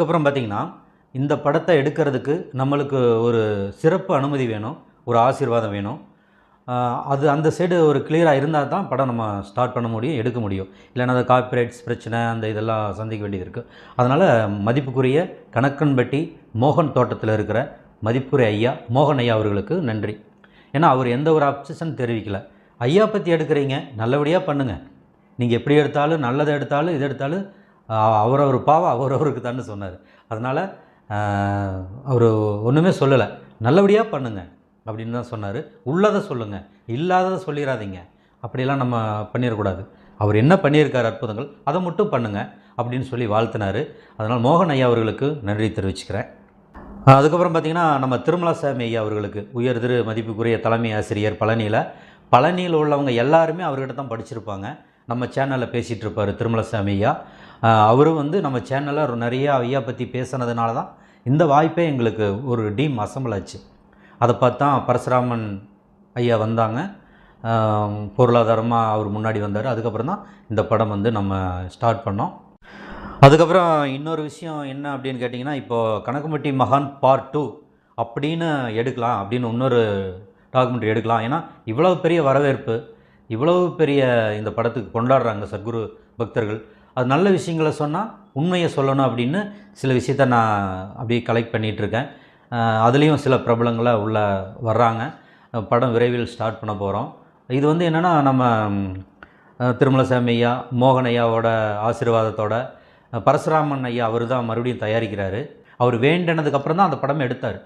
அதுக்கப்புறம் பார்த்திங்கன்னா இந்த படத்தை எடுக்கிறதுக்கு நம்மளுக்கு ஒரு சிறப்பு அனுமதி வேணும் ஒரு ஆசீர்வாதம் வேணும். அது அந்த சைடு ஒரு கிளியராக இருந்தால் தான் படம் நம்ம ஸ்டார்ட் பண்ண முடியும் எடுக்க முடியும். இல்லைன்னா அந்த காப்பிரைட்ஸ் பிரச்சனை அந்த இதெல்லாம் சந்திக்க வேண்டியது இருக்குது அதனால் மதிப்புக்குரிய கணக்கன்பட்டி மோகன் தோட்டத்தில் இருக்கிற மதிப்புரை ஐயா மோகன் ஐயா அவர்களுக்கு நன்றி. ஏன்னா அவர் எந்த ஒரு அப்சஷன் தெரிவிக்கலை. ஐயா பற்றி எடுக்கிறீங்க நல்லபடியாக பண்ணுங்கள் நீங்கள் எப்படி எடுத்தாலும் நல்லதை எடுத்தாலும் இது எடுத்தாலும் அவரவர் பாவம் அவரவருக்கு தான் சொன்னார். அதனால் அவர் ஒன்றுமே சொல்லலை. நல்லபடியாக பண்ணுங்கள் அப்படின்னு தான் சொன்னார். உள்ளதை சொல்லுங்கள் இல்லாததை சொல்லிடாதீங்க அப்படியெல்லாம் நம்ம பண்ணிடக்கூடாது அவர் என்ன பண்ணியிருக்கார் அற்புதங்கள் அதை மட்டும் பண்ணுங்கள் அப்படின்னு சொல்லி வாழ்த்தினார். அதனால் மோகன் ஐயா அவர்களுக்கு நன்றி தெரிவிச்சுக்கிறேன். அதுக்கப்புறம் பார்த்திங்கன்னா நம்ம திருமலாசாமி ஐயா அவர்களுக்கு உயர் திரு மதிப்புக்குரிய தலைமை ஆசிரியர் பழனியில். பழனியில் உள்ளவங்க எல்லாருமே அவர்கிட்ட தான் படிச்சிருப்பாங்க. நம்ம சேனலில் பேசிகிட்டு இருப்பார் திருமலசாமி ஐயா. அவரும் வந்து நம்ம சேனலில் நிறைய ஐயா பற்றி பேசுனதுனால தான் இந்த வாய்ப்பே எங்களுக்கு ஒரு டீம் அசம்பிள் ஆச்சு. அதை பார்த்தா பரசுராமன் ஐயா வந்தாங்க. பொருளாதாரமாக அவர் முன்னாடி வந்தார். அதுக்கப்புறம் தான் இந்த படம் வந்து நம்ம ஸ்டார்ட் பண்ணோம். அதுக்கப்புறம் இன்னொரு விஷயம் என்ன அப்படின்னு கேட்டிங்கன்னா இப்போது கணக்குமட்டி மகான் பார்ட் டூ அப்படின்னு எடுக்கலாம் அப்படின்னு இன்னொரு டாக்குமெண்ட்ரி எடுக்கலாம். ஏன்னா இவ்வளோ பெரிய வரவேற்பு இவ்வளவு பெரிய இந்த படத்துக்கு கொண்டாடுறாங்க சத்குரு பக்தர்கள். அது நல்ல விஷயங்களை சொன்னால் உண்மையை சொல்லணும் அப்படின்னு சில விஷயத்த நான் அப்படியே கலெக்ட் பண்ணிகிட்ருக்கேன் அதுலேயும் சில பிரபலங்களாக உள்ளே வர்றாங்க. படம் விரைவில் ஸ்டார்ட் பண்ண போகிறோம் இது வந்து என்னென்னா நம்ம திருமலசாமி ஐயா மோகன் ஐயாவோட ஆசீர்வாதத்தோட பரசுராமன் ஐயா அவர் தான் மறுபடியும் தயாரிக்கிறாரு. அவர் வேண்டினதுக்கப்புறம் தான் அந்த படம் எடுத்தார்.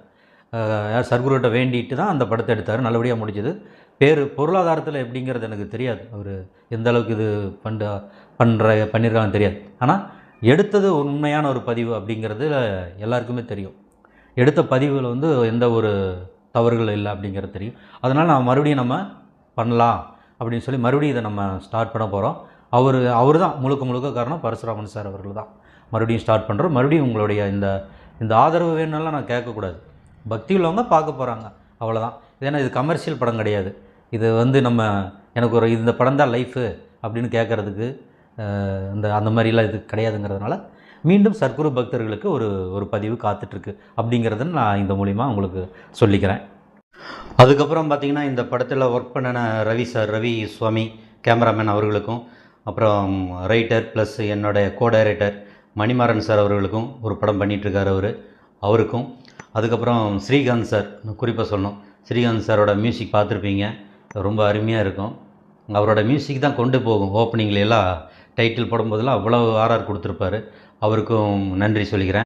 யார் சர்க்குருகிட்ட வேண்டிட்டு தான் அந்த படத்தை எடுத்தார். நல்லபடியாக முடிஞ்சது. பேர் பொருளாதாரத்தில் எப்படிங்கிறது எனக்கு தெரியாது. அவர் எந்த அளவுக்கு இது பண்ண பண்ணுற பண்ணியிருக்காங்கன்னு தெரியாது. ஆனால் எடுத்தது உண்மையான ஒரு பதிவு அப்படிங்கிறது எல்லாருக்குமே தெரியும். எடுத்த பதிவில் வந்து எந்த ஒரு தவறுகள் இல்லை அப்படிங்கிறது தெரியும். அதனால் நான் மறுபடியும் நம்ம பண்ணலாம் அப்படின்னு சொல்லி மறுபடியும் இதை நம்ம ஸ்டார்ட் பண்ண போகிறோம் அவர் அவர் தான் முழுக்க முழுக்க காரணம் பரசுராமன் சார் அவர்கள் தான். மறுபடியும் ஸ்டார்ட் பண்ணுறோம் மறுபடியும் உங்களுடைய இந்த இந்த ஆதரவு வேணும்னாலாம் நான் கேட்கக்கூடாது. பக்தி உள்ளவங்க பார்க்க போகிறாங்க அவ்வளோதான் ஏன்னா இது கமர்ஷியல் படம் கிடையாது. இது வந்து நம்ம எனக்கு ஒரு இந்த படம் தான் லைஃபு அப்படின்னு கேட்குறதுக்கு இந்த அந்த மாதிரிலாம் இது கிடையாதுங்கிறதுனால மீண்டும் சர்க்குரு பக்தர்களுக்கு ஒரு ஒரு பதிவு காத்துட்ருக்கு அப்படிங்கிறத நான் இந்த மூலிமா உங்களுக்கு சொல்லிக்கிறேன். அதுக்கப்புறம் பார்த்திங்கன்னா இந்த படத்தில் ஒர்க் பண்ணின ரவி சார் ரவி சுவாமி கேமராமேன் அவர்களுக்கும் அப்புறம் ரைட்டர் ப்ளஸ் என்னுடைய கோ டைரக்டர் மணிமாறன் சார் அவர்களுக்கும் ஒரு படம் பண்ணிகிட்ருக்கார் அவர் அவருக்கும். அதுக்கப்புறம் ஸ்ரீகாந்த் சார் குறிப்பாக சொல்லணும். ஸ்ரீகாந்த் சாரோட மியூசிக் பார்த்துருப்பீங்க. ரொம்ப அருமையாக இருக்கும். அவரோட மியூசிக் தான் கொண்டு போகும். ஓப்பனிங்ல எல்லாம் டைட்டில் போடும்போதெல்லாம் அவ்வளோ ஆர்ஆர் கொடுத்துருப்பாரு. அவருக்கும் நன்றி சொல்லிக்கிறேன்.